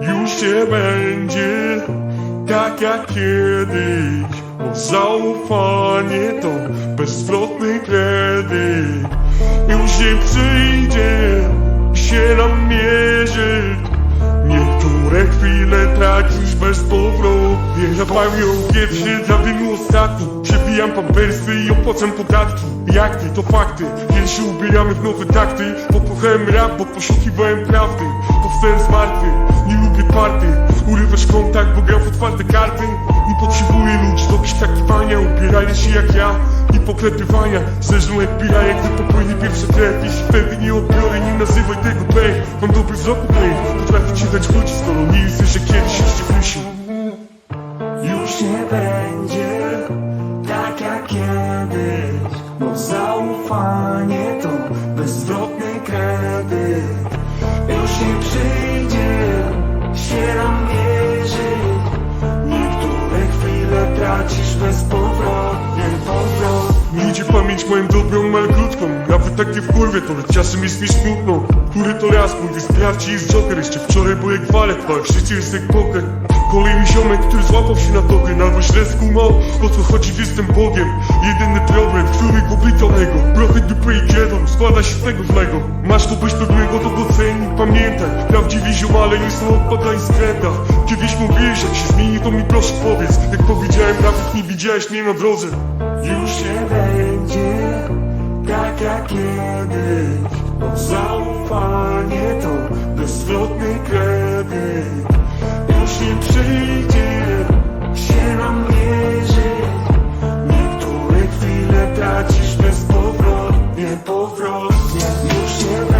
Już nie będzie tak jak kiedyś. Bo zaufanie to bezzwrotny kredyt. Już nie przyjdzie się nam mierzyć Niektóre chwile tracisz bezpowrotnie. Zapamię pierwszy dymu ostatni. Przebijam pampersy i opłacam podatki. Jak ty, to fakty. Więc się ubieramy w nowe takty. Pokochałem rap, bo poszukiwałem prawdy. Powstałem z martwy, party Urywasz kontakt, bo gram w otwarte karty. Nie potrzebuję ludzi do przytakiwania Ubierają się jak ja i poklepywania. Zależą jak pira, jak gdy popłynie pierwszy tref Jeśli wtedy nie odbiorę, nie nazywaj tego play. Mam dobry wzrok play, potrafię ci dać ludzi Skoro nie jesteś, że kiedyś jeszcze kusił Już nie będzie tak jak kiedyś Bo zaufanie to bezzwrotny kredyt. Już nie przyjdzie tracisz bezpowrotnie powrotnie Ludzie pamięć mają dobrą, krótką Nawet tak nie w kurwie, to lecz czasem jest mi smutno. Który to raz mówię, sprawdź jest Joker. Jeszcze wczoraj był jak walet, ale w życiu jest jak poker. Kolejny ziomek, który złapał się na token Albo źle skumał, o co chodzi, jestem Bogiem. Jedyny problem, który gubi to ego Profit dupy i kiedą, składa się z tego złego. Masz to być pewnego, to pamiętaj Prawdziwi ziomale nie są od badań skręta. Kiedyś mówiłeś, jak się zmieni, to mi proszę powiedz. Jak powiedziałem, nawet nie widziałeś mnie na drodze. Już nie będzie tak jak kiedyś. Bo zaufanie to bezwzględny kredyt. Już nie przyjdzie się na mnie Niektóre chwile tracisz bezpowrotnie, powrotnie. Już nie będzie